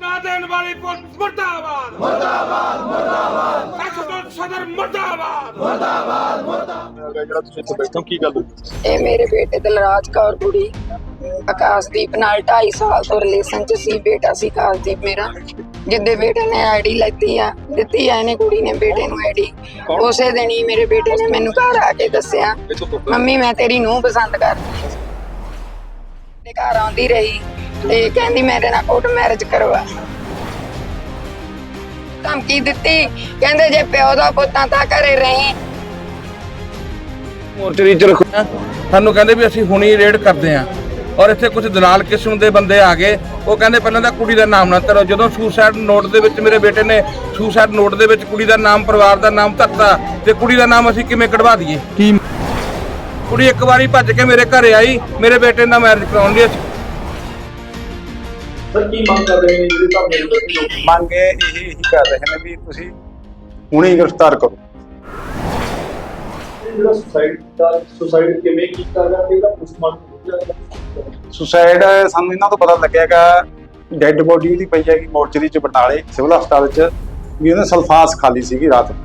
ਨਾ ਦੇਣ ਵਾਲੀ ਪੁਲਿਸ ਮੁਰਦਾਬਾਦ। ਮੁਰਦਾਬਾਦ ਮੁਰਦਾਬਾਦ। ਐਕਸਟਰ ਸਦਰ ਮੁਰਦਾਬਾਦ। ਜਿਹੜਾ ਤੁਸੀਂ ਇੱਥੇ ਬੈਠੇ ਹੋ ਕੀ ਗੱਲ ਹੋਈ? ਇਹ ਮੇਰੇ ਬੇਟੇ ਦਲਰਾਜ ਕੌਰ ਕੁੜੀ ਆਕਾਸ਼ਦੀਪ ਨਾਲ 2.5 ਸਾਲ ਤੋਂ ਰਿਲੇਸ਼ਨ ਚ ਸੀ ਬੇਟਾ ਸੀ ਆਕਾਸ਼ਦੀਪ ਮੇਰਾ ਜਿੱਦੇ ਬੇਟੇ ਨੇ ਆਈਡੀ ਲੈਤੀ ਆ ਦਿੱਤੀ ਆ ਇਹਨੇ ਕੁੜੀ ਨੇ ਬੇਟੇ ਨੂੰ ਆਈਡੀ ਉਸੇ ਦਿਨ ਹੀ ਮੇਰੇ ਬੇਟੇ ਨੇ ਮੈਨੂੰ ਘਰ ਆ ਕੇ ਦੱਸਿਆ ਮੰਮੀ ਮੈਂ ਤੇਰੀ ਨੂੰਹ ਪਸੰਦ ਕਰਦੀ ਤੇ ਘਰ ਆਉਂਦੀ ਰਹੀ। ਤੇ ਕਹਿੰਦੀ ਮੇਰੇ ਨਾਲ ਕੋਰਟ ਮੈਰਿਜ ਕਰਵਾ। ਧਮਕੀ ਦਿੱਤੀ। ਕਹਿੰਦੇ ਜੇ ਪਿਓ ਦਾ ਪੁੱਤਾਂ ਤਾਂ ਘਰੇ ਰਹੀ। ਮੋਰਚਰੀ ਚ ਰੱਖਿਆ ਸਾਨੂੰ ਕਹਿੰਦੇ ਵੀ ਅਸੀਂ ਹੁਣੀ ਰੇਡ ਕਰਦੇ ਆਂ ਔਰ ਇੱਥੇ ਕੁਝ ਦਲਾਲ ਕਿਸਮ ਦੇ ਬੰਦੇ ਆ ਗਏ। ਉਹ ਕਹਿੰਦੇ ਪਹਿਲਾਂ ਤਾਂ ਕੁੜੀ ਦਾ ਨਾਮ ਨਾ ਧਰੋ ਜਦੋਂ ਸੁਸਾਈਡ ਨੋਟ ਦੇ ਵਿੱਚ ਮੇਰੇ ਬੇਟੇ ਨੇ ਸੁਸਾਈਡ ਨੋਟ ਦੇ ਵਿੱਚ ਕੁੜੀ ਦਾ ਨਾਮ ਪਰਿਵਾਰ ਦਾ ਨਾਮ ਧਰਤਾ ਤੇ ਕੁੜੀ ਦਾ ਨਾਮ ਅਸੀਂ ਕਿਵੇਂ ਕਢਵਾ ਦਈਏ? ਕੁੜੀ ਇੱਕ ਵਾਰੀ ਭੱਜ ਕੇ ਮੇਰੇ ਘਰੇ ਆਈ। ਮੇਰੇ ਬੇਟੇ ਨਾਲ ਮੈਰਿਜ ਕਰਾਉਣ ਦੀ ਅਸੀਂ ਸਰ ਕੀ ਮੰਗ ਕਰ ਰਹੇ ਨੇ ਜਿਹੜੇ ਤੁਹਾਡੇ ਬੈਠੇ ਲੋਕ? ਮੰਗ ਇਹ ਇਹੀ ਕਰ ਰਹੇ ਨੇ ਵੀ ਤੁਸੀਂ ਹੁਣੇ ਹੀ ਗ੍ਰਿਫਤਾਰ ਕਰੋ। ਜਿਹੜਾ ਸੁਸਾਈਡ ਦਾ ਸੁਸਾਈਡ ਕਿਵੇਂ ਕੀਤਾ ਗਿਆ ਤੇ ਇਹਦਾ ਪੋਸਟਮਾਰਟਮ ਸੁਸਾਈਡ ਸਾਨੂੰ ਇਹਨਾਂ ਤੋਂ ਪਤਾ ਲੱਗਿਆਗਾ ਡੈੱਡ ਬੋਡੀ ਉਹਦੀ ਪਈ ਹੈਗੀ ਮੋਰਚਰੀ ਚ ਬਟਾਲੇ ਸਿਵਲ ਹਸਪਤਾਲ ਚ ਵੀ ਉਹਨੇ ਸਲਫਾਸ ਖਾਲੀ ਸੀਗੀ ਰਾਤ ਨੂੰ।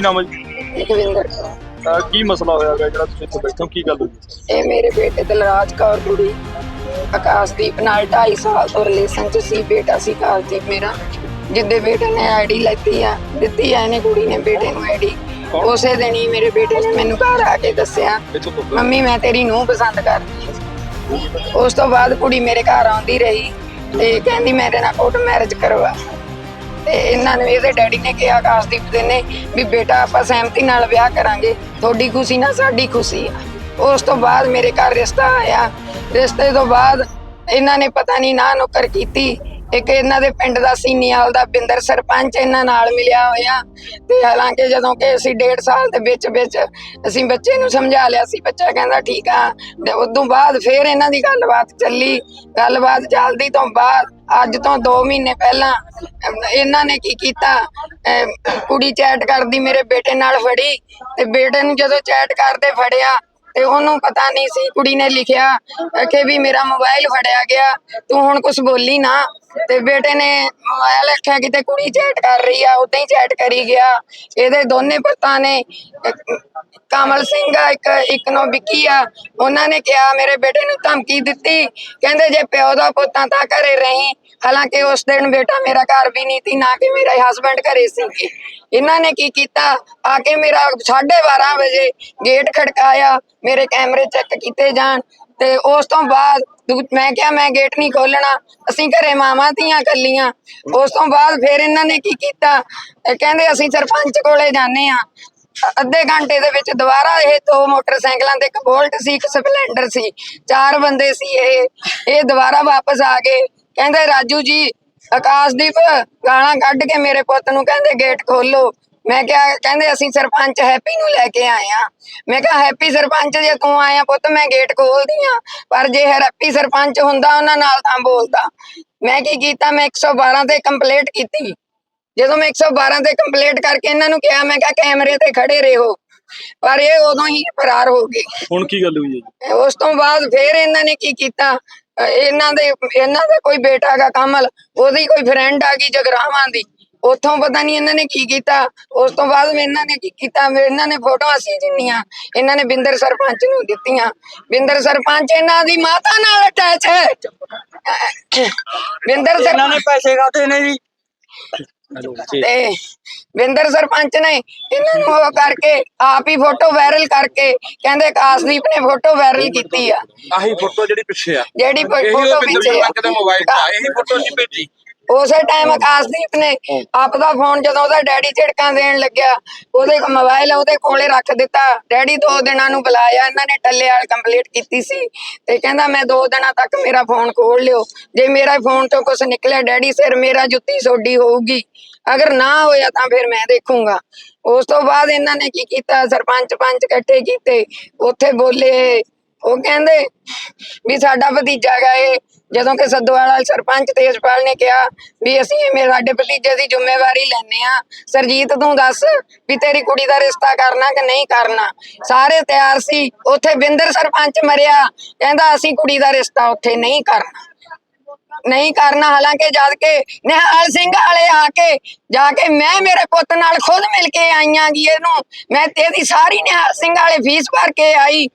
ਕੀ ਨਾਮ ਹੈ ਜੀ? ਲਖਵਿੰਦਰ ਕੌਰ ਅਹ ਕੀ ਮਸਲਾ ਹੋਇਆ ਹੈਗਾ ਜਿਹੜਾ ਤੁਸੀਂ ਇੱਥੇ ਬੈਠੇ ਹੋ? ਕੀ ਗੱਲ ਹੋਈ? ਇਹ ਮੇਰੇ ਬੇਟੇ ਦਲਰਾਜ ਕੌਰ ਕੁੜੀ ਆਕਾਸ਼ਦੀਪ ਨਾਲ 2.5 ਸਾਲ ਤੋਂ ਰਿਲੇਸ਼ਨ ਚ ਸੀ ਬੇਟਾ ਸੀ ਆਕਾਸ਼ਦੀਪ ਮੇਰਾ ਜਿੱਦੇ ਬੇਟੇ ਨੇ ਆਈਡੀ ਲੈਤੀ ਆ ਦਿੱਤੀ ਆ ਇਹਨੇ ਕੁੜੀ ਨੇ ਬੇਟੇ ਨੂੰ ਆਈਡੀ ਉਸੇ ਦਿਨ ਹੀ ਮੇਰੇ ਬੇਟੇ ਨੇ ਮੈਨੂੰ ਘਰ ਆ ਕੇ ਦੱਸਿਆ ਇੱਥੋਂ ਤੋਂ ਮੰਮੀ ਮੈਂ ਤੇਰੀ ਨੂੰਹ ਪਸੰਦ ਕਰਦੀ ਹਾਂ। ਉਸ ਤੋਂ ਬਾਅਦ ਕੁੜੀ ਮੇਰੇ ਘਰ ਆਉਂਦੀ ਰਹੀ ਤੇ ਕਹਿੰਦੀ ਮੇਰੇ ਨਾਲ ਕੋਰਟ ਮੈਰਿਜ ਕਰਵਾ। ਤੇ ਇਹਨਾਂ ਨੇ ਇਹਦੇ ਡੈਡੀ ਨੇ ਕਿਹਾ, ਆਕਾਸ਼ਦੀਪ ਦੇ ਨੇ ਵੀ ਬੇਟਾ ਆਪਾਂ ਸਹਿਮਤੀ ਨਾਲ ਵਿਆਹ ਕਰਾਂਗੇ, ਤੁਹਾਡੀ ਖੁਸ਼ੀ ਨਾਲ ਸਾਡੀ ਖੁਸ਼ੀ ਆ। ਉਸ ਤੋਂ ਬਾਅਦ ਮੇਰੇ ਘਰ ਰਿਸ਼ਤਾ ਆਇਆ। ਰਿਸ਼ਤੇ ਤੋਂ ਬਾਅਦ ਇਹਨਾਂ ਨੇ ਪਤਾ ਨਹੀਂ ਨਾ ਨੁਕਰ ਕੀਤੀ। ਇੱਕ ਇਹਨਾਂ ਦੇ ਪਿੰਡ ਦਾ ਸੀਨੀਆਲ ਦਾ ਬਿੰਦਰ ਸਰਪੰਚ ਇਹਨਾਂ ਨਾਲ ਮਿਲਿਆ ਹੋਇਆ। ਤੇ ਹਾਲਾਂਕਿ ਜਦੋਂ ਕਿ ਅਸੀਂ ਡੇਢ ਸਾਲ ਦੇ ਵਿੱਚ ਵਿੱਚ ਅਸੀਂ ਬੱਚੇ ਨੂੰ ਸਮਝਾ ਲਿਆ ਸੀ, ਬੱਚਾ ਕਹਿੰਦਾ ਠੀਕ ਆ। ਤੇ ਉਦੋਂ ਬਾਅਦ ਫੇਰ ਇਹਨਾਂ ਦੀ ਗੱਲਬਾਤ ਚੱਲੀ। ਗੱਲਬਾਤ ਚੱਲਦੀ ਤੋਂ ਬਾਅਦ ਅੱਜ ਤੋਂ 2 ਮਹੀਨੇ ਪਹਿਲਾਂ ਇਹਨਾਂ ਨੇ ਕੀ ਕੀਤਾ? ਕੁੜੀ ਚੈਟ ਕਰਦੀ, ਮੇਰੇ ਬੇਟੇ ਨਾਲ ਫੜੀ, ਤੇ ਬੇਟੇ ਨੂੰ ਜਦੋਂ ਚੈਟ ਕਰਦੇ ਫੜਿਆ ਤੇ ਉਹਨੂੰ ਪਤਾ ਨਹੀਂ ਸੀ, ਕੁੜੀ ਨੇ ਲਿਖਿਆ ਕਿ ਵੀ ਮੇਰਾ ਮੋਬਾਈਲ ਫੜਿਆ ਗਿਆ, ਤੂੰ ਹੁਣ ਕੁਝ ਬੋਲੀ ਨਾ। ਤੇ ਬੇਟੇ ਨੇ ਮੋਬਾਈਲ ਰੱਖਿਆ ਕਿਤੇ ਕੁੜੀ ਚੈਟ ਕਰ ਰਹੀ ਆ, ਉਦਾਂ ਹੀ ਚੈਟ ਕਰੀ ਗਿਆ। ਇਹਦੇ ਦੋਨੇ ਪੁੱਤਾਂ ਨੇ ਕਮਲ ਸਿੰਘ ਆ, ਇੱਕ ਇੱਕ ਨੂੰ ਵਿੱਕੀ ਆ, ਉਹਨਾਂ ਨੇ ਕਿਹਾ, ਮੇਰੇ ਬੇਟੇ ਨੂੰ ਧਮਕੀ ਦਿੱਤੀ। ਕਹਿੰਦੇ ਜੇ ਪਿਓ ਦਾ ਪੁੱਤਾਂ ਤਾਂ ਘਰੇ ਰਹੀ। ਹਾਲਾਂਕਿ ਉਸ ਦਿਨ ਬੇਟਾ ਮੇਰਾ ਘਰ ਵੀ ਨਹੀਂ ਸੀ, ਨਾ ਕਿ ਮੇਰਾ ਹਸਬੰਡ ਘਰੇ ਸੀ। ਇਹਨਾਂ ਨੇ ਕੀ ਕੀਤਾ? ਆ ਕੇ ਮੇਰਾ 12:30 ਵਜੇ ਗੇਟ ਖੜਕਾਇਆ, ਮੇਰੇ ਕੈਮਰੇ ਚੈੱਕ ਕੀਤੇ ਜਾਣ ਤੇ ਉਸ ਤੋਂ ਬਾਅਦ ਮੈਂ ਕਿਹਾ, ਮੈਂ ਗੇਟ ਨਹੀਂ ਖੋਲਣਾ ਅਸੀਂ ਘਰੇ ਮਾਵਾਂ ਧੀਆਂ ਕੱਲੀਆਂ ਉਸ ਤੋਂ ਬਾਅਦ ਫਿਰ ਇਹਨਾਂ ਨੇ ਕੀ ਕੀਤਾ? ਕਹਿੰਦੇ, ਅਸੀਂ ਸਰਪੰਚ ਕੋਲੇ ਜਾਂਦੇ ਆ ਅੱਧੇ ਘੰਟੇ ਦੇ ਵਿੱਚ ਦੁਬਾਰਾ ਇਹ ਦੋ ਮੋਟਰਸਾਈਕਲਾਂ ਤੇ ਇੱਕ ਬੋਲਟ ਸੀ, ਇੱਕ ਸਪਲੈਂਡਰ ਸੀ। ਚਾਰ ਬੰਦੇ ਸੀ ਇਹ। ਇਹ ਦੁਬਾਰਾ ਵਾਪਸ ਆ ਗਏ। ਕਹਿੰਦੇ ਰਾਜੂ ਜੀ ਆਕਾਸ਼ਦੀਪ ਗਾਲਾਂ ਕੱਢ ਕੇ ਮੇਰੇ ਪੁੱਤ ਨੂੰ ਕਹਿੰਦੇ ਗੇਟ ਖੋਲੋ। ਮੈਂ ਕਿਹਾ ਕਹਿੰਦੇ ਅਸੀਂ ਸਰਪੰਚ ਹੈਪੀ ਨੂੰ ਲੈ ਕੇ ਆਏ ਆ ਮੈਂ ਕਿਹਾ ਹੈਪੀ ਸਰਪੰਚ ਜੇ ਤੂੰ ਆਇਆ ਪੁੱਤ ਮੈਂ ਗੇਟ ਖੋਲਦੀ ਆ ਪਰ ਜੇ ਹੈਪੀ ਸਰਪੰਚ ਹੁੰਦਾ ਉਹਨਾਂ ਨਾਲ ਤਾਂ ਬੋਲਦਾ। ਮੈਂ ਕੀ ਕੀਤਾ ਮੈਂ 112 ਤੇ ਕੰਪਲੇਂਟ ਕੀਤੀ। ਜਦੋਂ ਮੈਂ 112 ਤੇ ਕੰਪਲੇਂਟ ਕਰਕੇ ਇਹਨਾਂ ਨੂੰ ਕਿਹਾ ਮੈਂ ਕਿਹਾ ਕੈਮਰੇ ਤੇ ਖੜੇ ਰਹੋ। ਪਰ ਇਹ ਉਦੋਂ ਹੀ ਫਰਾਰ ਹੋ ਗਏ। ਹੁਣ ਕੀ ਗੱਲ ਹੋਈ ਹੈ ਜੀ? ਉਸ ਤੋਂ ਬਾਅਦ ਫਿਰ ਇਹਨਾਂ ਨੇ ਕੀ ਕੀਤਾ? ਇਹਨਾਂ ਦੇ ਇਹਨਾਂ ਦਾ ਕੋਈ ਬੇਟਾ ਹੈਗਾ ਕਮਲ ਉਹਦੀ ਕੋਈ ਫਰੈਂਡ ਆ ਗਈ ਜਗਰਾਵਾਂ ਦੀ। ਉੱਥੋਂ ਪਤਾ ਨਹੀਂ ਇਹਨਾਂ ਨੇ ਕੀ ਕੀਤਾ। ਉਸ ਤੋਂ ਬਾਅਦ ਇਹਨਾਂ ਨੇ ਕੀ ਕੀਤਾ? ਇਹਨਾਂ ਨੇ ਫੋਟੋਆਂ ਸੀ ਜਿੰਨੀਆਂ ਇਹਨਾਂ ਨੇ ਬਿੰਦਰ ਸਰਪੰਚ ਨੂੰ ਦਿੱਤੀਆਂ। ਬਿੰਦਰ ਸਰਪੰਚ ਇਹਨਾਂ ਦੀ ਮਾਤਾ ਨਾਲ ਅਟੈਚ ਹੈ। ਬਿੰਦਰ ਇਹਨਾਂ ਨੇ ਸਰਪੰਚ ਪੈਸੇ ਖਾਤੇ ਨੇ ਜੀ? ਤੇ ਬਿੰਦਰ ਸਰਪੰਚ ਨੇ ਇਹਨਾਂ ਨੂੰ ਉਹ ਕਰਕੇ ਆਪ ਹੀ ਫੋਟੋ ਵਾਇਰਲ ਕਰਕੇ ਕਹਿੰਦੇ ਕਾਸਦੀਪ ਨੇ ਫੋਟੋ ਵਾਇਰਲ ਕੀਤੀ ਆ। ਆਹੀ ਫੋਟੋ ਜਿਹੜੀ ਪਿੱਛੇ ਆ। ਜਿਹੜੀ ਇਹੀ ਫੋਟੋ ਉਹ ਬਿੰਦਰ ਪਿੱਛੇ ਸਰਪੰਚ ਦੇ ਮੋਬਾਈਲ 'ਚ ਆ। ਇਹੀ ਫੋਟੋ ਨਹੀਂ ਭੇਜੀ। ਉਸੇ ਟਾਈਮ ਆਕਾਸ਼ਦੀਪ ਨੇ ਆਪਦਾ ਫੋਨ ਜਦੋਂ ਉਹਦਾ ਡੈਡੀ ਝਿੜਕਾਂ ਦੇਣ ਲੱਗਿਆ ਉਹਦੇ ਮੋਬਾਈਲ ਉਹਦੇ ਕੋਲੇ ਰੱਖ ਦਿੱਤਾ। ਡੈਡੀ ਦੋ ਦਿਨਾਂ ਨੂੰ ਬੁਲਾਇਆ ਇਹਨਾਂ ਨੇ ਟੱਲੇ ਵਾਲ ਕੰਪਲੀਟ ਕੀਤੀ ਸੀ ਤੇ ਕਹਿੰਦਾ ਮੈਂ ਦੋ ਦਿਨਾਂ ਤੱਕ ਮੇਰਾ ਫੋਨ ਖੋਲ ਲਿਓ। ਜੇ ਮੇਰਾ ਫੋਨ ਤੋਂ ਕੁਝ ਨਿਕਲਿਆ ਡੈਡੀ ਸਿਰ ਮੇਰਾ ਜੁੱਤੀ ਸੋਡੀ ਹੋਊਗੀ। ਅਗਰ ਨਾ ਹੋਇਆ ਤਾਂ ਫਿਰ ਮੈਂ ਦੇਖੂੰਗਾ। ਉਸ ਤੋਂ ਬਾਅਦ ਇਹਨਾਂ ਨੇ ਕੀ ਕੀਤਾ? ਸਰਪੰਚ ਪੰਚ ਇਕੱਠੇ ਕੀਤੇ। ਉੱਥੇ ਬੋਲੇ ਉਹ ਕਹਿੰਦੇ ਵੀ ਸਾਡਾ ਭਤੀਜਾ ਗਏ ਜਦੋਂ ਕਿ ਸੱਦੋਵਾਲਾ ਸਰਪੰਚ ਤੇਜਪਾਲ ਨੇ ਕਿਹਾ ਵੀ ਅਸੀਂ ਇਹ ਸਾਡੇ ਭਤੀਜੇ ਦੀ ਜ਼ਿੰਮੇਵਾਰੀ ਲੈਨੇ ਆ ਸਰਜੀਤ, ਤੂੰ ਦੱਸ ਵੀ ਤੇਰੀ ਕੁੜੀ ਦਾ ਰਿਸ਼ਤਾ ਕਰਨਾ ਕਿ ਨਹੀਂ ਕਰਨਾ? ਸਾਰੇ ਤਿਆਰ ਸੀ। ਉੱਥੇ ਬਿੰਦਰ ਸਰਪੰਚ ਮਰਿਆ। ਕਹਿੰਦਾ, ਅਸੀਂ ਕੁੜੀ ਦਾ ਰਿਸ਼ਤਾ ਉੱਥੇ ਨਹੀਂ ਕਰਨਾ। ਨਹੀਂ ਕਰਨਾ, ਹਾਲਾਂਕਿ ਜਦ ਕੇ ਨਿਹਾਲ ਸਿੰਘ ਵਾਲੇ ਆ ਕੇ, ਜਾ ਕੇ ਮੈਂ ਮੇਰੇ ਪੁੱਤ ਨਾਲ ਖੁਦ ਮਿਲ ਕੇ ਆਈਆਂ ਗੀ ਇਹਨੂੰ। ਮੈਂ ਤੇਰੀ ਸਾਰੀ ਨਿਹਾਲ ਸਿੰਘ ਵਾਲੇ ਫੀਸ ਭਰ ਕੇ ਆਈ।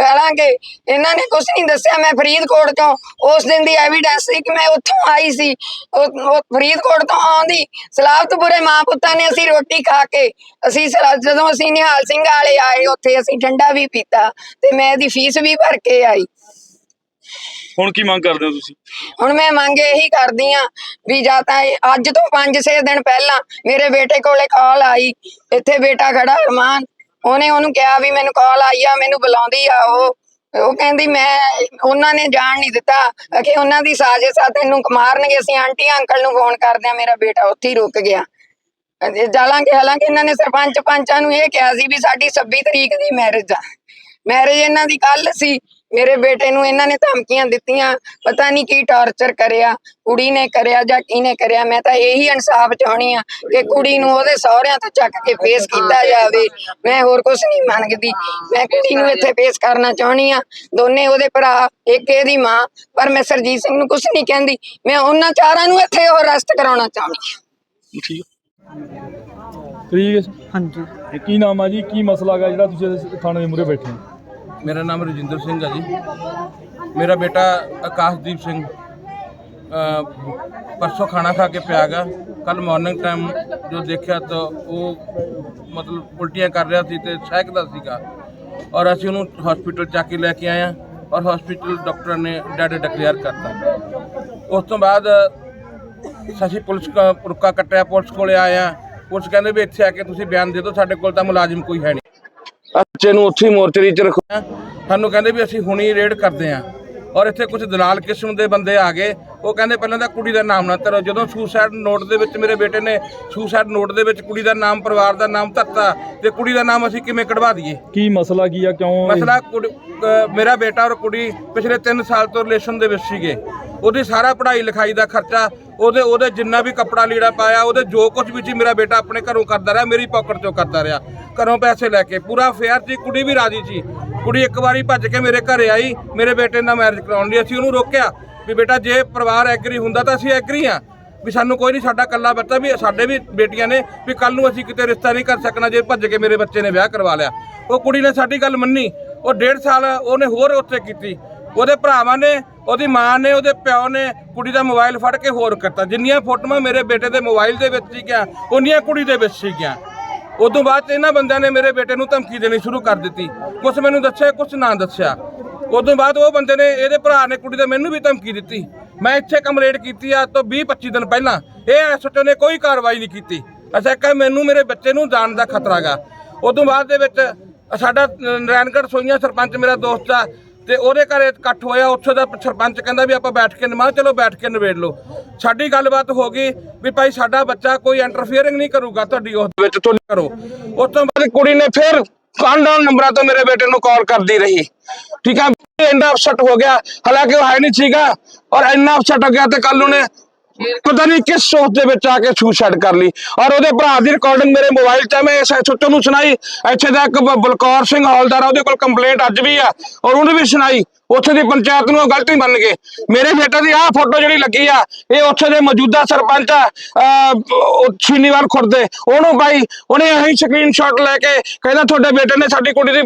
ਹਾਲਾਂਕਿ ਇਹਨਾਂ ਨੇ ਕੁਝ ਨਹੀਂ ਦੱਸਿਆ। ਮੈਂ ਫਰੀਦਕੋਟ ਤੋਂ ਉਸ ਦਿਨ ਦੀ ਐਵੀਡੈਂਸ ਸੀ ਕਿ ਮੈਂ ਉੱਥੋਂ ਆਈ ਸੀ। ਉਹ ਫਰੀਦਕੋਟ ਤੋਂ ਆਉਂਦੀ ਸਲਾਬਤਪੁਰੇ ਮਾਂ ਪੁੱਤਾਂ ਨੇ ਅਸੀਂ ਰੋਟੀ ਖਾ ਕੇ ਅਸੀਂ ਜਦੋਂ ਅਸੀਂ ਨਿਹਾਲ ਸਿੰਘ ਵਾਲੇ ਆਏ ਉੱਥੇ ਅਸੀਂ ਠੰਡਾ ਵੀ ਪੀਤਾ ਤੇ ਮੈਂ ਇਹਦੀ ਫੀਸ ਵੀ ਭਰ ਕੇ ਆਈ। ਹੁਣ ਕੀ ਮੰਗ ਕਰਦੇ ਹੋ ਤੁਸੀਂ? ਹੁਣ ਮੈਂ ਮੰਗ ਇਹੀ ਕਰਦੀ ਆ ਵੀ ਜਾਂ ਤਾਂ ਅੱਜ ਤੋਂ 5-6 ਦਿਨ ਪਹਿਲਾਂ ਮੇਰੇ ਬੇਟੇ ਕੋਲੇ ਕਾਲ ਆਈ। ਇੱਥੇ ਬੇਟਾ ਖੜਾ ਅਰਮਾਨ ਉਹਨੇ ਉਹਨੂੰ ਕਿਹਾ ਵੀ ਮੈਨੂੰ ਕਾਲ ਆਈ ਆ, ਮੈਨੂੰ ਬੁਲਾਉਂਦੀ ਆ ਉਹ। ਉਹ ਕਹਿੰਦੀ, ਮੈਂ ਉਹਨਾਂ ਨੇ ਜਾਣ ਨਹੀਂ ਦਿੱਤਾ। ਕਿ ਉਹਨਾਂ ਦੀ ਸਾਜ਼ਿਸ਼ ਆ, ਤੈਨੂੰ ਮਾਰਨਗੇ ਅਸੀਂ। ਆਂਟੀ, ਅੰਕਲ ਨੂੰ ਫੋਨ ਕਰਦੇ ਆ, ਮੇਰਾ ਬੇਟਾ ਉੱਥੇ ਹੀ ਰੁਕ ਗਿਆ। ਜਾਲਾਂਗੇ ਹਾਲਾਂਕਿ ਇਹਨਾਂ ਨੇ ਸਰਪੰਚ ਪੰਚਾਂ ਨੂੰ ਇਹ ਕਿਹਾ ਸੀ ਵੀ ਸਾਡੀ 26 ਤਰੀਕ ਦੀ ਮੈਰਿਜ ਆ। ਮੈਰਿਜ ਇਹਨਾਂ ਦੀ ਕੱਲ ਸੀ। ਮੇਰੇ ਬੇਟੇ ਨੂੰ ਇਹਨਾਂ ਨੇ ਧਮਕੀਆਂ ਦਿੱਤੀਆਂ ਪਤਾ ਨਹੀਂ ਕੀ ਟਾਰਚਰ ਕਰਿਆ ਕੁੜੀ ਨੇ ਕਰਿਆ ਜਾਂ ਕਿਹਨੇ ਕਰਿਆ ਮੈਂ ਤਾਂ ਇਹੀ ਇਨਸਾਫ ਚਾਹਣੀ ਆ ਕਿ ਕੁੜੀ ਨੂੰ ਉਹਦੇ ਸਹੁਰਿਆਂ ਤੋਂ ਚੱਕ ਕੇ ਪੇਸ਼ ਕੀਤਾ ਜਾਵੇ। ਮੈਂ ਹੋਰ ਕੁਝ ਨਹੀਂ ਮੰਗਦੀ। ਮੈਂ ਕੁੜੀ ਨੂੰ ਇੱਥੇ ਪੇਸ਼ ਕਰਨਾ ਚਾਹਣੀ ਆ ਦੋਨੇ ਉਹਦੇ ਭਰਾ ਇੱਕ ਇਹਦੀ ਮਾਂ ਪਰ ਮੈਂ ਸਰਜੀਤ ਸਿੰਘ ਨੂੰ ਕੁਝ ਨਹੀਂ ਕਹਿੰਦੀ। ਮੈਂ ਉਹਨਾਂ ਚਾਰਾਂ ਨੂੰ ਇੱਥੇ ਉਹ ਅਰੈਸਟ ਕਰਾਉਣਾ ਚਾਹੁੰਦੀ ਹਾਂ। ਠੀਕ ਤਰੀਕ ਹਾਂਜੀ। ਇਹ ਕੀ ਨਾਮ ਆ ਜੀ? ਕੀ ਮਸਲਾ ਹੈਗਾ ਜਿਹੜਾ ਤੁਸੀਂ ਥਾਣੇ ਦੇ ਮੂਹਰੇ ਬੈਠੇ ਹੋ? ਮੇਰਾ ਨਾਮ ਰਜਿੰਦਰ ਸਿੰਘ ਹੈ ਜੀ। ਮੇਰਾ ਬੇਟਾ ਆਕਾਸ਼ਦੀਪ ਸਿੰਘ ਪਰਸੋਂ ਖਾਣਾ ਖਾ ਕੇ ਪਿਆ ਗਾ। ਕੱਲ ਮਾਰਨਿੰਗ ਟਾਈਮ ਜੋ ਦੇਖਿਆ ਤਾਂ ਉਹ ਮਤਲਬ ਉਲਟੀਆਂ ਕਰ ਰਿਹਾ ਸੀ ਤੇ ਸਹਿਕਦਾ ਸੀਗਾ। ਔਰ ਅਸੀਂ ਉਹਨੂੰ ਹਸਪੀਟਲ ਚੱਕ ਕੇ ਲੈ ਕੇ ਆਏ ਹਾਂ ਔਰ ਹਸਪੀਟਲ ਡਾਕਟਰ ਨੇ ਡੈਡ ਡਿਕਲੇਅਰ ਕਰਤਾ। ਉਸ ਤੋਂ ਬਾਅਦ ਅਸੀਂ ਪੁਲਿਸ ਕਾ, ਰੁਕਾ ਕੱਟਿਆ, ਪੁਲਿਸ ਕੋਲੇ ਆਇਆ ਪੁਲਿਸ ਕਹਿੰਦੇ ਵੀ ਇੱਥੇ ਆ ਕੇ ਤੁਸੀਂ ਬਿਆਨ ਦੇ ਦਿਓ, ਸਾਡੇ ਕੋਲ ਤਾਂ ਮੁਲਾਜ਼ਮ ਕੋਈ ਹੈ ਨਹੀਂ ਬੱਚੇ ਨੂੰ ਉੱਥੇ ਹੀ ਮੋਰਚਰੀ 'ਚ ਰੱਖਿਆ ਸਾਨੂੰ ਕਹਿੰਦੇ ਵੀ ਅਸੀਂ ਹੁਣੀ ਰੇਡ ਕਰਦੇ ਆਂ ਔਰ ਇੱਥੇ ਕੁਝ ਦਲਾਲ ਕਿਸਮ ਦੇ ਬੰਦੇ ਆ ਗਏ। ਉਹ ਕਹਿੰਦੇ ਪਹਿਲਾਂ ਤਾਂ ਕੁੜੀ ਦਾ ਨਾਮ ਨਾ ਧਰੋ। ਜਦੋਂ ਸੁਸਾਈਡ ਨੋਟ ਦੇ ਵਿੱਚ ਮੇਰੇ ਬੇਟੇ ਨੇ ਸੁਸਾਈਡ ਨੋਟ ਦੇ ਵਿੱਚ ਕੁੜੀ ਦਾ ਨਾਮ ਪਰਿਵਾਰ ਦਾ ਨਾਮ ਧਰਤਾ ਤੇ ਕੁੜੀ ਦਾ ਨਾਮ ਅਸੀਂ ਕਿਵੇਂ ਕਢਵਾ ਦਈਏ? ਕੀ ਮਸਲਾ ਕੀ ਆ? ਕਿਉਂ ਮਸਲਾ ਕੁੜੀ- ਅਹ ਮੇਰਾ ਬੇਟਾ ਔਰ ਕੁੜੀ ਪਿਛਲੇ 3 ਸਾਲ ਤੋਂ ਰਿਲੇਸ਼ਨ ਦੇ ਵਿੱਚ ਸੀਗੇ। ਉਹਦੀ ਸਾਰਾ ਪੜ੍ਹਾਈ ਲਿਖਾਈ ਦਾ ਖਰਚਾ ਉਹਦੇ ਉਹਦੇ ਜਿੰਨਾ ਵੀ ਕੱਪੜਾ ਲੀੜਾ ਪਾਇਆ ਉਹਦੇ ਜੋ ਕੁਝ ਵੀ ਸੀ ਮੇਰਾ ਬੇਟਾ ਆਪਣੇ ਘਰੋਂ ਕਰਦਾ ਰਿਹਾ ਮੇਰੀ ਪਾਕਟ ਚੋਂ ਕਰਦਾ ਰਿਹਾ। ਘਰੋਂ ਪੈਸੇ ਲੈ ਕੇ ਪੂਰਾ ਫੇਅਰ ਸੀ ਕੁੜੀ ਵੀ ਰਾਜੀ ਸੀ। ਕੁੜੀ ਇੱਕ ਵਾਰੀ ਭੱਜ ਕੇ ਮੇਰੇ ਘਰੇ ਆਈ, ਮੇਰੇ ਬੇਟੇ ਨਾਲ ਮੈਰਿਜ ਕਰਾਉਣ ਲਈ। ਅਸੀਂ ਉਹਨੂੰ ਰੋਕਿਆ ਵੀ ਬੇਟਾ, ਜੇ ਪਰਿਵਾਰ ਐਗਰੀ ਹੁੰਦਾ ਤਾਂ ਅਸੀਂ ਐਗਰੀ ਆ ਵੀ ਸਾਨੂੰ ਕੋਈ ਨਹੀਂ ਸਾਡਾ ਕੱਲਾ ਬੱਚਾ ਵੀ, ਸਾਡੇ ਵੀ ਬੇਟੀਆਂ ਨੇ ਵੀ ਕੱਲ ਨੂੰ ਅਸੀਂ ਕਿਤੇ ਰਿਸ਼ਤਾ ਨਹੀਂ ਕਰ ਸਕਣਾ ਜੇ ਭੱਜ ਕੇ ਮੇਰੇ ਬੱਚੇ ਨੇ ਵਿਆਹ ਕਰਵਾ ਲਿਆ। ਉਹ ਕੁੜੀ ਨੇ ਸਾਡੀ ਗੱਲ ਮੰਨੀ। ਉਹ ਡੇਢ ਸਾਲ ਉਹਨੇ ਹੋਰ ਉੱਥੇ ਕੀਤੀ। ਉਹਦੇ ਭਰਾਵਾਂ ਨੇ, ਉਹਦੀ ਮਾਂ ਨੇ, ਉਹਦੇ ਪਿਓ ਨੇ ਕੁੜੀ ਦਾ ਮੋਬਾਈਲ ਫੜ ਕੇ ਹੋਰ ਕਰਤਾ। ਜਿੰਨੀਆਂ ਫੋਟੋਆਂ ਮੇਰੇ ਬੇਟੇ ਦੇ ਮੋਬਾਈਲ ਦੇ ਵਿੱਚ ਸੀਗੀਆਂ ਉਨੀਆਂ ਕੁੜੀ ਦੇ ਵਿੱਚ ਸੀਗੀਆਂ ਉਦੋਂ ਬਾਅਦ 'ਚ ਇਹਨਾਂ ਬੰਦਿਆਂ ਨੇ ਮੇਰੇ ਬੇਟੇ ਨੂੰ ਧਮਕੀ ਦੇਣੀ ਸ਼ੁਰੂ ਕਰ ਦਿੱਤੀ। ਕੁਝ ਮੈਨੂੰ ਦੱਸਿਆ ਕੁਝ ਨਾ ਦੱਸਿਆ। ਉਦੋਂ ਬਾਅਦ ਉਹ ਬੰਦੇ ਨੇ, ਇਹਦੇ ਭਰਾ ਨੇ, ਕੁੜੀ ਦੇ ਮੈਨੂੰ ਵੀ ਧਮਕੀ ਦਿੱਤੀ। ਮੈਂ ਇੱਥੇ ਕੰਪਲੇਂਟ ਕੀਤੀ ਆ, ਤੋਂ 20 25 ਦਿਨ ਪਹਿਲਾਂ। ਇਹ ਐਸਓਟੀ ਨੇ ਕੋਈ ਕਾਰਵਾਈ ਨਹੀਂ ਕੀਤੀ। ਅੱਛਾ ਕਿ ਮੈਨੂੰ ਮੇਰੇ ਬੱਚੇ ਨੂੰ ਜਾਣ ਦਾ ਖਤਰਾ ਗਾ। ਉਦੋਂ ਬਾਅਦ ਦੇ ਵਿੱਚ, ਸਾਡਾ ਨਰੈਣਗੜ੍ਹ ਸੋਈਆਂ ਸਰਪੰਚ ਮੇਰਾ ਦੋਸਤ ਆ ਤੇ ਉਹਦੇ ਘਰੇ ਇਕੱਠ ਹੋਇਆ, ਉੱਥੇ ਦਾ ਸਰਪੰਚ ਕਹਿੰਦਾ ਵੀ ਆਪਾਂ ਬੈਠ ਕੇ ਨਿਮਾ ਚਲੋ ਬੈਠ ਕੇ ਨਿਬੇੜ ਲਓ। ਸਾਡੀ ਗੱਲਬਾਤ ਹੋ ਗਈ ਵੀ ਭਾਈ ਸਾਡਾ ਬੱਚਾ ਕੋਈ ਇੰਟਰਫੇਅਰਿੰਗ ਨਹੀਂ ਕਰੂਗਾ ਤੁਹਾਡੀ ਉਸ ਵਿੱਚ ਤੋਂ ਕਰੋ। ਉਸ ਤੋਂ ਬਾਅਦ ਕੁੜੀ ਨੇ ਫਿਰ ਕਾਂਡਾਂ ਨੰਬਰਾਂ ਤੋਂ ਮੇਰੇ ਬੇਟੇ ਨੂੰ ਕਾਲ ਕਰਦੀ ਰਹੀ। ਠੀਕ ਆ ਇੰਨਾ ਅਪਸੈਟ ਹੋ ਗਿਆ, ਹਾਲਾਂਕਿ ਉਹ ਹੈ ਨਹੀਂ ਸੀਗਾ, ਔਰ ਇੰਨਾ ਅਪਸੈਟ ਹੋ ਗਿਆ ਤੇ ਕੱਲ ਉਹਨੇ ਪਤਾ ਨਹੀਂ ਕਿਸ ਸੋਚ ਦੇ ਵਿੱਚ ਆ ਕੇ ਸੁਸਾਈਡ ਕਰ ਲਈ। ਔਰ ਉਹਦੇ ਭਰਾ ਦੀ ਰਿਕਾਰਡਿੰਗ ਮੇਰੇ ਮੋਬਾਈਲ 'ਚ ਮੈਂ ਐਸਐਚਓ ਨੂੰ ਸੁਣਾਈ। ਇੱਥੇ ਦਾ ਇੱਕ ਬਲਕੌਰ ਸਿੰਘ ਹੌਲਦਾਰ ਆ, ਉਹਦੇ ਕੋਲ ਕੰਪਲੇਂਟ ਅੱਜ ਵੀ ਆ। ਔਰ ਉਹਨੂੰ ਵੀ ਸੁਣਾਈ। ਉੱਥੇ ਦੀ ਪੰਚਾਇਤ ਨੂੰ ਉਹ ਗਲਤੀ ਮੰਨ ਗਏ। ਮੇਰੇ ਬੇਟੇ ਦੀ ਆਹ ਫੋਟੋ ਜਿਹੜੀ ਲੱਗੀ ਆ ਇਹ ਉੱਥੇ ਦੇ ਮੌਜੂਦਾ ਸਰਪੰਚ ਆ ਅਹ, ਉਹ ਸ਼ੀਨੀਵਾਲ ਉਹਨੂੰ ਬਾਈ ਉਹਨੇ ਅਸੀਂ ਸਕਰੀਨਸ਼ਾਟ ਲੈ ਕੇ ਕਹਿੰਦਾ ਤੁਹਾਡੇ ਬੇਟੇ ਨੇ ਸਾਡੀ ਕੁੜੀ ਦੀ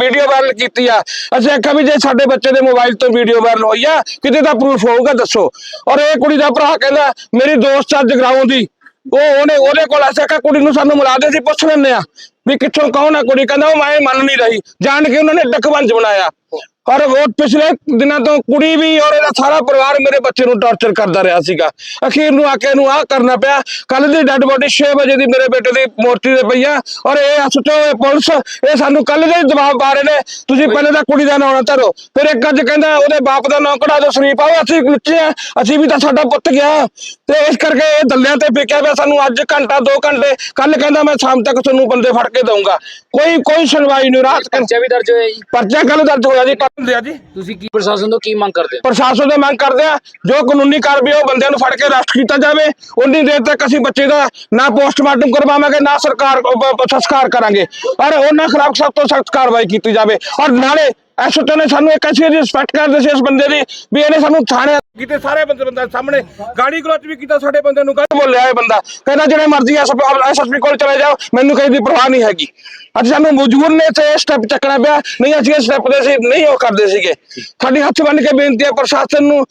ਵੀਡੀਓ ਵਾਇਰਲ ਕੀਤੀ ਆ। ਅਸੀਂ ਆਖਿਆ ਵੀ ਜੇ ਸਾਡੇ ਬੱਚੇ ਦੇ ਮੋਬਾਈਲ ਤੋਂ ਵੀਡੀਓ ਵਾਇਰਲ ਹੋਈ ਆ ਕਿਤੇ ਤਾਂ ਪ੍ਰੂਫ ਹੋਊਗਾ ਦੱਸੋ। ਔਰ ਇਹ ਕੁੜੀ ਦਾ ਭਰਾ ਕਹਿੰਦਾ ਮੇਰੀ ਦੋਸਤ ਆ ਜਗਰਾਉਂ ਦੀ। ਉਹ ਉਹਨੇ ਉਹਦੇ ਕੋਲ ਅਸੀਂ ਆਖਿਆ ਕੁੜੀ ਨੂੰ ਸਾਨੂੰ ਮਿਲਾ ਦੇ ਸੀ ਪੁੱਛ ਲੈਂਦੇ ਆ। ਵੀ ਕਿੱਥੋਂ ਕੌਣ ਆ ਕੁੜੀ? ਕਹਿੰਦਾ ਉਹ ਮੈਂ ਮੰਨ ਨਹੀਂ ਰਹੀ। ਜਾਣ ਕੇ ਉਹਨਾਂ ਨੇ ਡੱਕਵੰਜ ਬਣਾਇਆ। ਔਰ ਉਹ ਪਿਛਲੇ ਦਿਨਾਂ ਤੋਂ ਕੁੜੀ ਵੀ ਔਰ ਇਹਦਾ ਸਾਰਾ ਪਰਿਵਾਰ ਮੇਰੇ ਬੱਚੇ ਨੂੰ ਟੌਰਚਰ ਕਰਦਾ ਰਿਹਾ ਸੀਗਾ। ਅਖੀਰ ਨੂੰ ਆ ਕੇ ਇਹਨੂੰ ਆਹ ਕਰਨਾ ਪਿਆ। ਕੱਲ ਦੀ ਡੈੱਡ ਬੋਡੀ 6 ਵਜੇ ਦੀ ਮੇਰੇ ਬੇਟੇ ਦੀ ਮੂਰਤੀ ਦੇ ਪਈ ਆ ਔਰ ਇਹ ਹਸਪਤਾਲ ਇਹ ਪੁਲਿਸ ਇਹ ਸਾਨੂੰ ਕੱਲ ਦੇ ਦਬਾਅ ਪਾ ਰਹੇ ਨੇ। ਤੁਸੀਂ ਪਹਿਲੇ ਤਾਂ ਕੁੜੀ ਦਾ ਨਾਂ ਨਾ ਧਰੋ ਫਿਰ ਇੱਕ ਅੱਜ ਕਹਿੰਦਾ ਉਹਦੇ ਬਾਪ ਦਾ ਨਾਂ ਕਢਾ ਦਿਓ ਸ਼ਰੀਫ ਆਓ ਅਸੀਂ ਲੁੱਚੇ ਆ ਅਸੀਂ ਵੀ ਤਾਂ ਸਾਡਾ ਪੁੱਤ ਗਿਆ। ਤੇ ਇਸ ਕਰਕੇ ਇਹ ਦੱਲਿਆਂ ਤੇ ਫੇਕਿਆ ਪਿਆ ਸਾਨੂੰ ਅੱਜ ਘੰਟਾ 2 ਘੰਟੇ ਕੱਲ ਕਹਿੰਦਾ ਮੈਂ ਸ਼ਾਮ ਤੱਕ ਤੁਹਾਨੂੰ ਬੰਦੇ ਫੜ ਕੇ ਦਊਂਗਾ। ਕੋਈ ਕੋਈ ਸੁਣਵਾਈ ਨਹੀਂ ਰਾਤ ਪਰਚਾ ਵੀ ਦਰਜ ਹੋਇਆ ਜੀ। ਪਰਚਾ ਕੱਲ ਦਰਜ ਹੋਇਆ ਜੀ ਕਰਦੇ ਆ ਜੀ। ਤੁਸੀਂ ਕੀ ਪ੍ਰਸ਼ਾਸਨ ਤੋਂ ਕੀ ਮੰਗ ਕਰਦੇ ਹੋ? ਪ੍ਰਸ਼ਾਸਨ ਤੋਂ ਮੰਗ ਕਰਦੇ ਆ ਜੋ ਕਾਨੂੰਨੀ ਕਾਰਵਾਈ ਉਹ ਬੰਦਿਆਂ ਨੂੰ ਫੜ ਕੇ ਅਰੈਸਟ ਕੀਤਾ ਜਾਵੇ। ਉਨੀ ਦੇਰ ਤੱਕ ਅਸੀਂ ਬੱਚੇ ਦਾ ਨਾ ਪੋਸਟਮਾਰਟਮ ਕਰਵਾਵਾਂਗੇ ਨਾ ਸਰਕਾਰ ਸੰਸਕਾਰ ਕਰਾਂਗੇ। ਪਰ ਉਹਨਾਂ ਖਿਲਾਫ ਸਖਤ ਤੋਂ ਸਖਤ ਕਾਰਵਾਈ ਕੀਤੀ ਜਾਵੇ। ਔਰ ਨਾਲੇ ਐਸਓਟੀ ਨੇ ਸਾਨੂੰ ਇੱਕ ਐਸੀ ਰਿਸਪੈਕਟ ਕਰਦੇ ਸੀ ਇਸ ਬੰਦੇ ਦੀ ਵੀ ਇਹਨੇ ਸਾਨੂੰ ਥਾਣੇ ਕਿਤੇ ਸਾਰੇ ਬੰਦੇ ਬੰਦਾ ਸਾਹਮਣੇ ਗਾੜੀ ਗਲੋਚ ਵੀ ਕੀਤਾ ਸਾਡੇ ਬੰਦੇ ਨੂੰ ਗਲਤ ਬੋਲਿਆ ਇਹ ਬੰਦਾ। ਕਹਿੰਦਾ ਜਿਹੜੇ ਮਰਜ਼ੀ ਐਸਐਸਪੀ ਕੋਲ ਚਲੇ ਜਾਓ ਮੈਨੂੰ ਕਿਸੇ ਦੀ ਪਰਵਾਹ ਨਹੀਂ ਹੈਗੀ। ਅੱਜ ਸਾਨੂੰ ਮਜਬੂਰ ਨੇ ਤੇ ਸਟੈਪ ਚੱਕਣਾ ਪਿਆ। ਨਹੀਂ ਅਸੀਂ ਇਹ ਸਟੈਪ ਦੇ ਸੀ ਨਹੀਂ ਉਹ ਕਰਦੇ ਸੀਗੇ। ਸਾਡੀ ਹੱਥ ਬੰਨ ਕੇ ਬੇਨਤੀ ਹੈ ਪ੍ਰਸ਼ਾਸਨ ਨੂੰ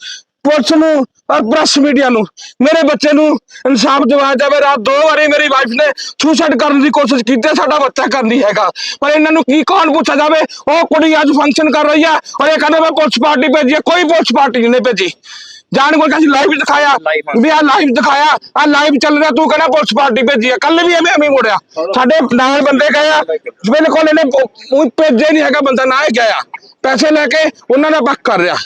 ਪੁਲਿਸ ਨੂੰ ਔਰ ਪ੍ਰੈਸ ਮੀਡੀਆ ਨੂੰ। ਮੇਰੇ ਬੱਚੇ ਨੂੰ ਇਨਸਾਫ ਦਿਵਾਇਆ ਜਾਵੇ। ਰਾਤ ਦੋ ਵਾਰੀ ਮੇਰੀ ਵਾਈਫ ਨੇ ਸੁਸਾਈਡ ਕਰਨ ਦੀ ਕੋਸ਼ਿਸ਼ ਕੀਤੀ ਸਾਡਾ ਬੱਚਾ ਕਰ ਨਹੀਂ ਹੈਗਾ। ਪਰ ਇਹਨਾਂ ਨੂੰ ਕੀ ਕੌਣ ਪੁੱਛਿਆ ਜਾਵੇ? ਉਹ ਕੁੜੀ ਅੱਜ ਫੰਕਸ਼ਨ ਕਰ ਰਹੀ ਹੈ। ਔਰ ਇਹ ਕਹਿੰਦਾ ਮੈਂ ਪੁਲਿਸ ਪਾਰਟੀ ਭੇਜੀ ਹੈ। ਕੋਈ ਪੁਲਿਸ ਪਾਰਟੀ ਨਹੀਂ ਭੇਜੀ। ਜਾਣ ਕੋਲ ਅਸੀਂ ਲਾਈਵ ਦਿਖਾਇਆ। ਵੀ ਆ ਲਾਈਵ ਦਿਖਾਇਆ। ਆ ਲਾਈਵ ਚੱਲ ਰਿਹਾ। ਤੂੰ ਕਹਿੰਦਾ ਪੁਲਿਸ ਪਾਰਟੀ ਭੇਜੀ ਆ ਕੱਲ ਵੀ ਐਵੇਂ ਐਵੇਂ ਮੁੜਿਆ। ਸਾਡੇ ਨਾਲ ਬੰਦੇ ਗਏ ਆ। ਬਿਲਕੁਲ ਇਹਨੇ ਉਹ ਭੇਜੇ ਨਹੀਂ ਹੈਗਾ। ਬੰਦਾ ਨਾ ਹੀ ਗਿਆ। ਪੈਸੇ ਲੈ ਕੇ ਉਹਨਾਂ ਦਾ ਬੱਕ ਕਰ ਰਿਹਾ।